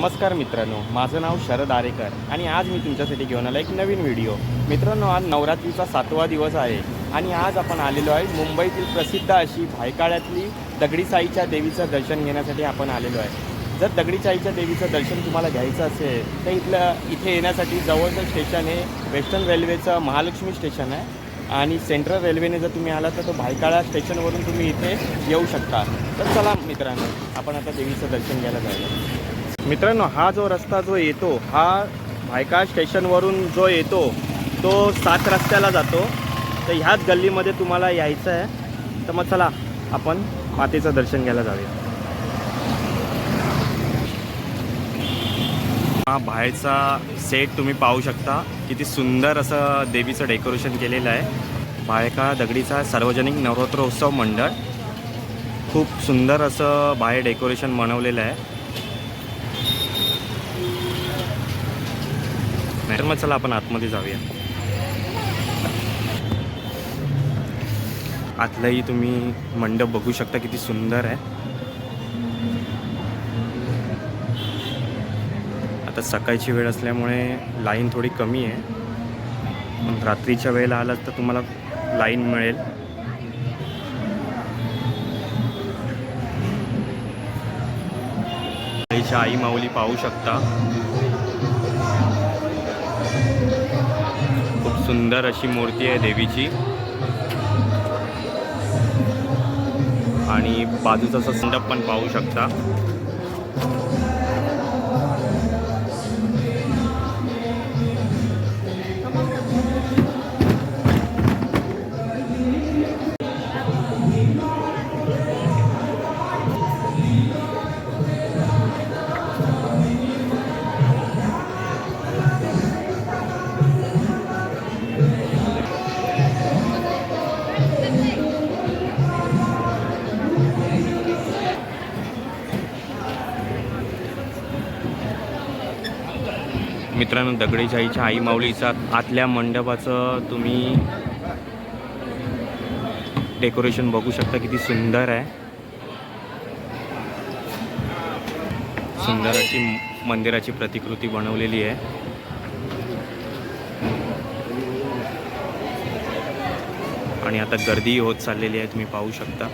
नमस्कार मित्रांनो माझं नाव शरद आरेकर आणि आज मी तुमच्यासाठी घेऊन आला एक नवीन व्हिडिओ. मित्रांनो आज नवरात्रीचा सातवा दिवस आहे आणि आज आपण आलेलो आहे मुंबईतील प्रसिद्ध अशी भायकाळ्यातली दगडीसाईच्या देवीचं दर्शन घेण्यासाठी आपण आलेलो आहे. जर दगडीसाईच्या देवीचं दर्शन तुम्हाला घ्यायचं असेल तर इथलं इथे येण्यासाठी जवळचं स्टेशन हे वेस्टर्न रेल्वेचं महालक्ष्मी स्टेशन आहे आणि सेंट्रल रेल्वेने जर तुम्ही आलात तर तो भायकाळा स्टेशनवरून तुम्ही इथे येऊ शकता. तर चला मित्रांनो आपण आता देवीचं दर्शन घ्यायला जाऊया. मित्रांनो हा जो रस्ता जो येतो हा भायका स्टेशनवरून जो येतो तो सात रस्त्याला जातो. तर ह्याच गल्लीमध्ये तुम्हाला यायचं आहे. तर मग चला आपण मातेचं दर्शन घ्यायला जाऊया. हा बाहेरचा सेट तुम्ही पाहू शकता. किती सुंदर असं देवीचं डेकोरेशन केलेलं आहे. भायका दगडीचा सार्वजनिक नवरात्रोत्सव मंडळ. खूप सुंदर असं बाहेर डेकोरेशन बनवलेलं आहे. नाही तर मग चला आपण आतमध्ये जाऊया. आतलाही तुम्ही मंडप बघू शकता किती सुंदर आहे. आता सकाळची वेळ असल्यामुळे लाईन थोडी कमी आहे. पण रात्रीच्या वेळेला आलात तर तुम्हाला लाईन मिळेल. आईच्या आई माऊली पाहू शकता. सुंदर अशी मूर्ती आहे देवीची. आणि बाजूचा असं संडप पण पाहू शकता. मित्रांनो दगडीशाहीच्या आई माऊलीचा आतल्या मंडपाचं तुम्ही डेकोरेशन बघू शकता किती सुंदर आहे. सुंदर अशी मंदिराची प्रतिकृती बनवलेली आहे. आणि आता गर्दी होत चाललेली आहे तुम्ही पाहू शकता.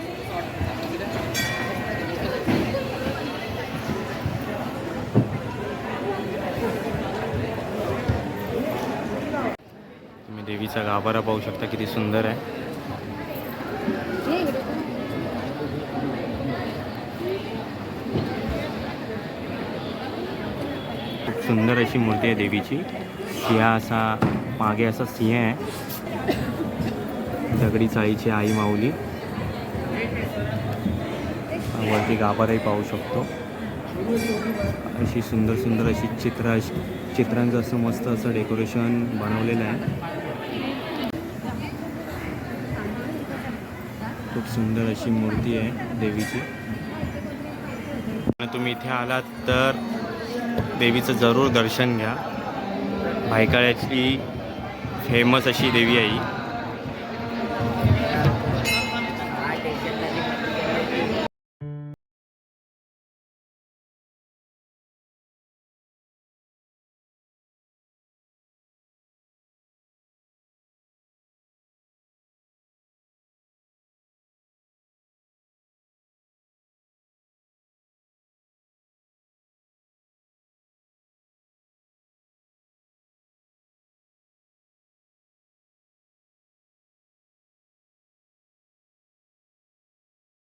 देवीचा गाभारा पाहू शकता किती सुंदर आहे. खूप सुंदर अशी मूर्ती आहे देवीची. सिंह असा मागे असा सिंह आहे. दगडी चाळीची आई माऊली. वरती गाभाराही पाहू शकतो. अशी सुंदर सुंदर अशी चित्र अशी चित्रांचं असं मस्त असं डेकोरेशन बनवलेलं आहे. खूप सुंदर अशी मूर्ती आहे देवीची. तुम्ही इथे आलात तर देवीचं जरूर दर्शन घ्या. भायकाळ्याची फेमस अशी देवी आहे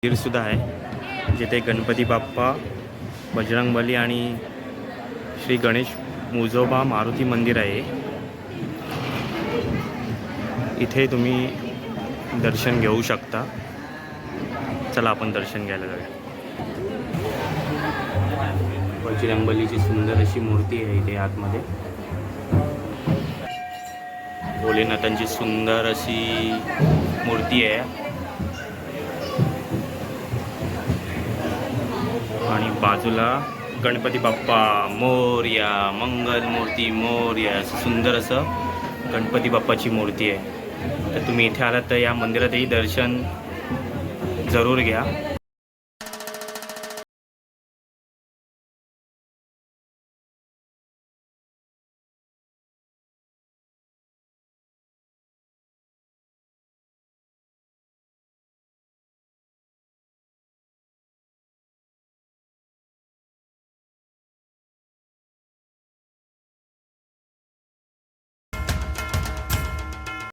मंदिरसुद्धा आहे. म्हणजे जिथे गणपती बाप्पा बजरंगबली आणि श्री गणेश मुजोबा मारुती मंदिर आहे. इथे तुम्ही दर्शन घेऊ शकता. चला आपण दर्शन घ्यायला जाऊया. बजरंगबलीची सुंदर अशी मूर्ती आहे इथे आतमध्ये. भोलेनाथांची सुंदर अशी मूर्ती आहे. आणि बाजूला गणपती बाप्पा मोर्या मंगल मूर्ती मोर्या असं सुंदर असं गणपती बाप्पाची मूर्ती आहे. तर तुम्ही इथे आलात तर या मंदिरातही दर्शन जरूर घ्या.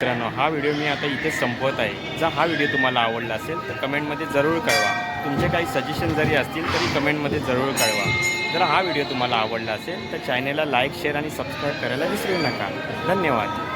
मित्रांनो हा व्हिडिओ मी आता इथे संपवत आहे. जर हा व्हिडिओ तुम्हाला आवडला असेल तर कमेंटमध्ये जरूर कळवा. तुमचे काही सजेशन जरी असतील तरी कमेंटमध्ये जरूर कळवा. जर हा व्हिडिओ तुम्हाला आवडला असेल तर चॅनेलला लाईक शेअर आणि सबस्क्राईब करायला विसरू नका. धन्यवाद.